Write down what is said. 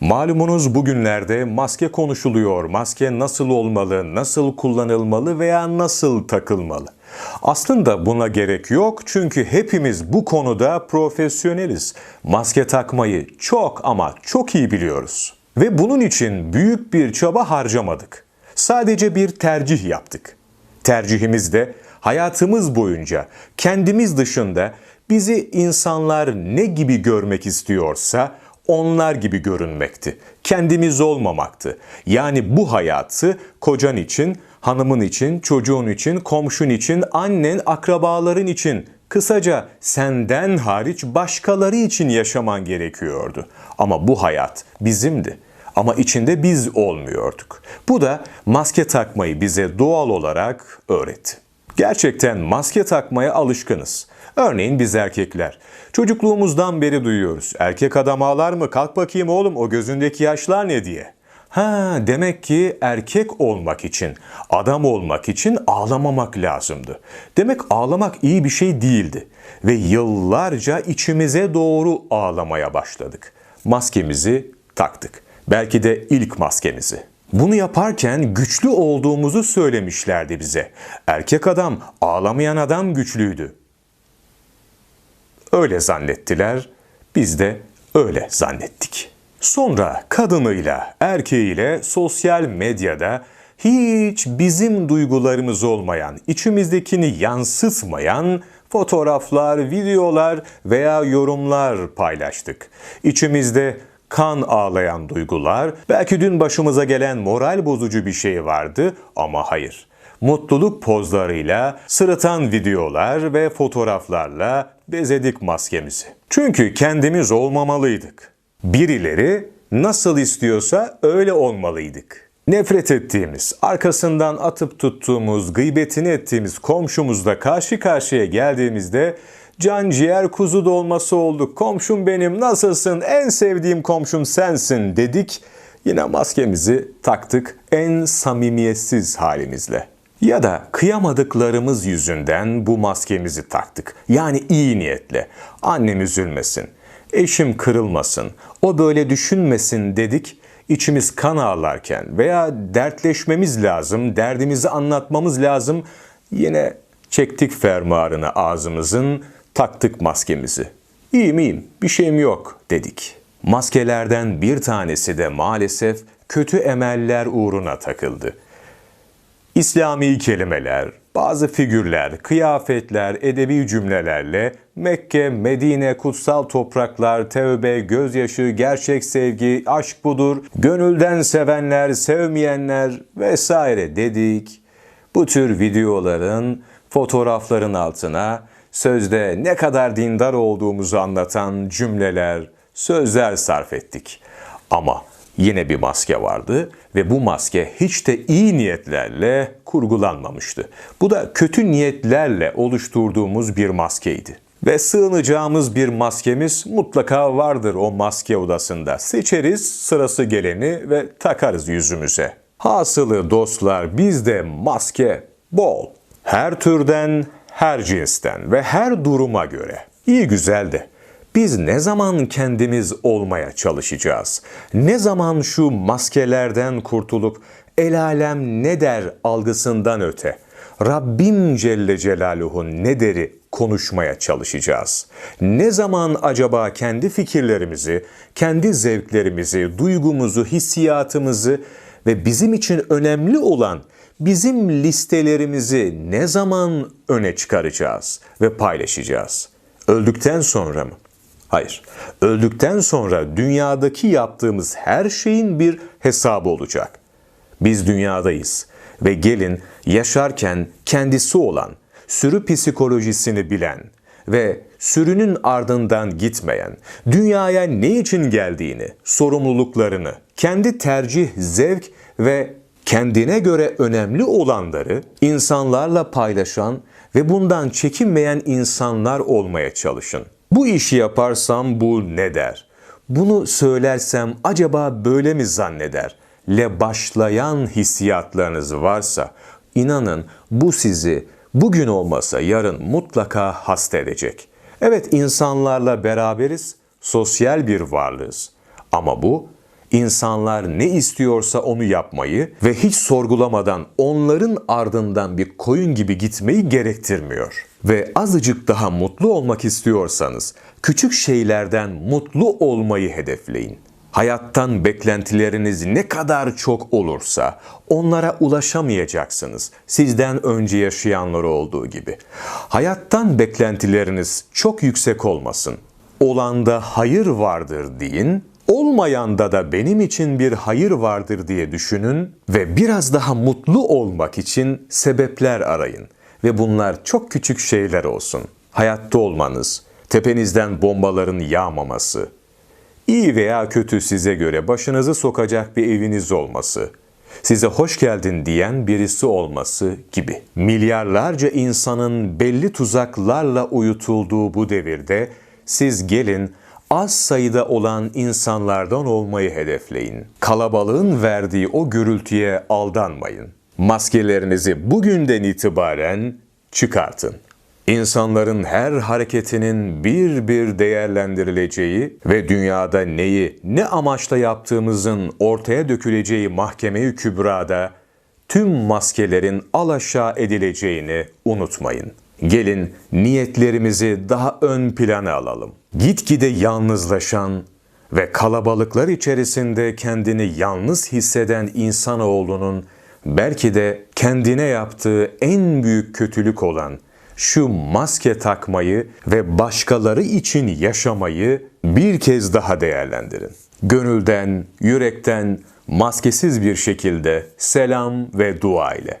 Malumunuz bugünlerde maske konuşuluyor. Maske nasıl olmalı, nasıl kullanılmalı veya nasıl takılmalı? Aslında buna gerek yok çünkü hepimiz bu konuda profesyoneliz. Maske takmayı çok ama çok iyi biliyoruz. Ve bunun için büyük bir çaba harcamadık. Sadece bir tercih yaptık. Tercihimiz de hayatımız boyunca kendimiz dışında bizi insanlar ne gibi görmek istiyorsa onlar gibi görünmekti. Kendimiz olmamaktı. Yani bu hayatı kocan için, hanımın için, çocuğun için, komşun için, annen, akrabaların için, kısaca senden hariç başkaları için yaşaman gerekiyordu. Ama bu hayat bizimdi. Ama içinde biz olmuyorduk. Bu da maske takmayı bize doğal olarak öğretti. Gerçekten maske takmaya alışkınız. Örneğin biz erkekler. Çocukluğumuzdan beri duyuyoruz. Erkek adam ağlar mı? Kalk bakayım oğlum o gözündeki yaşlar ne diye. Ha demek ki erkek olmak için, adam olmak için ağlamamak lazımdı. Demek ağlamak iyi bir şey değildi. Ve yıllarca içimize doğru ağlamaya başladık. Maskemizi taktık. Belki de ilk maskemizi. Bunu yaparken güçlü olduğumuzu söylemişlerdi bize. Erkek adam, ağlamayan adam güçlüydü. Öyle zannettiler, biz de öyle zannettik. Sonra kadınıyla, erkeğiyle sosyal medyada hiç bizim duygularımız olmayan, içimizdekini yansıtmayan fotoğraflar, videolar veya yorumlar paylaştık. İçimizde kan ağlayan duygular, belki dün başımıza gelen moral bozucu bir şey vardı ama hayır. Mutluluk pozlarıyla, sırıtan videolar ve fotoğraflarla bezedik maskemizi. Çünkü kendimiz olmamalıydık. Birileri nasıl istiyorsa öyle olmalıydık. Nefret ettiğimiz, arkasından atıp tuttuğumuz, gıybetini ettiğimiz komşumuzla karşı karşıya geldiğimizde can ciğer kuzu dolması olduk. Komşum benim nasılsın en sevdiğim komşum sensin dedik. Yine maskemizi taktık en samimiyetsiz halimizle. Ya da kıyamadıklarımız yüzünden bu maskemizi taktık. Yani iyi niyetle. Annem üzülmesin, eşim kırılmasın, o böyle düşünmesin dedik. İçimiz kan ağlarken veya dertleşmemiz lazım, derdimizi anlatmamız lazım. Yine çektik fermuarını ağzımızın, taktık maskemizi. İyiyim iyiyim, bir şeyim yok dedik. Maskelerden bir tanesi de maalesef kötü emeller uğruna takıldı. İslami kelimeler, bazı figürler, kıyafetler, edebi cümlelerle Mekke, Medine, kutsal topraklar, tevbe, gözyaşı, gerçek sevgi, aşk budur, gönülden sevenler, sevmeyenler vesaire dedik. Bu tür videoların, fotoğrafların altına sözde ne kadar dindar olduğumuzu anlatan cümleler, sözler sarf ettik. Ama yine bir maske vardı ve bu maske hiç de iyi niyetlerle kurgulanmamıştı. Bu da kötü niyetlerle oluşturduğumuz bir maskeydi. Ve sığınacağımız bir maskemiz mutlaka vardır o maske odasında. Seçeriz sırası geleni ve takarız yüzümüze. Hasılı dostlar bizde maske bol. Her türden, her cinsten ve her duruma göre. İyi güzel de biz ne zaman kendimiz olmaya çalışacağız? Ne zaman şu maskelerden kurtulup el alem ne der algısından öte Rabbim Celle Celaluhu ne deri konuşmaya çalışacağız? Ne zaman acaba kendi fikirlerimizi, kendi zevklerimizi, duygumuzu, hissiyatımızı ve bizim için önemli olan bizim listelerimizi ne zaman öne çıkaracağız ve paylaşacağız? Öldükten sonra mı? Hayır. Öldükten sonra dünyadaki yaptığımız her şeyin bir hesabı olacak. Biz dünyadayız ve gelin yaşarken kendisi olan, sürü psikolojisini bilen ve sürünün ardından gitmeyen, dünyaya ne için geldiğini, sorumluluklarını, kendi tercih, zevk ve kendine göre önemli olanları insanlarla paylaşan ve bundan çekinmeyen insanlar olmaya çalışın. Bu işi yaparsam bu ne der? Bunu söylersem acaba böyle mi zanneder? Le başlayan hissiyatlarınız varsa inanın bu sizi bugün olmasa yarın mutlaka hasta edecek. Evet insanlarla beraberiz, sosyal bir varlığız. Ama bu İnsanlar ne istiyorsa onu yapmayı ve hiç sorgulamadan onların ardından bir koyun gibi gitmeyi gerektirmiyor. Ve azıcık daha mutlu olmak istiyorsanız küçük şeylerden mutlu olmayı hedefleyin. Hayattan beklentileriniz ne kadar çok olursa onlara ulaşamayacaksınız. Sizden önce yaşayanlar olduğu gibi. Hayattan beklentileriniz çok yüksek olmasın. Olanda hayır vardır deyin, olmayanda da benim için bir hayır vardır diye düşünün ve biraz daha mutlu olmak için sebepler arayın. Ve bunlar çok küçük şeyler olsun. Hayatta olmanız, tepenizden bombaların yağmaması, iyi veya kötü size göre başınızı sokacak bir eviniz olması, size hoş geldin diyen birisi olması gibi. Milyarlarca insanın belli tuzaklarla uyutulduğu bu devirde siz gelin az sayıda olan insanlardan olmayı hedefleyin. Kalabalığın verdiği o gürültüye aldanmayın. Maskelerinizi bugünden itibaren çıkartın. İnsanların her hareketinin bir bir değerlendirileceği ve dünyada neyi, ne amaçla yaptığımızın ortaya döküleceği mahkeme-i kübrada tüm maskelerin alaşağı edileceğini unutmayın. Gelin niyetlerimizi daha ön plana alalım. Gitgide yalnızlaşan ve kalabalıklar içerisinde kendini yalnız hisseden insanoğlunun belki de kendine yaptığı en büyük kötülük olan şu maske takmayı ve başkaları için yaşamayı bir kez daha değerlendirin. Gönülden, yürekten, maskesiz bir şekilde selam ve dua ile.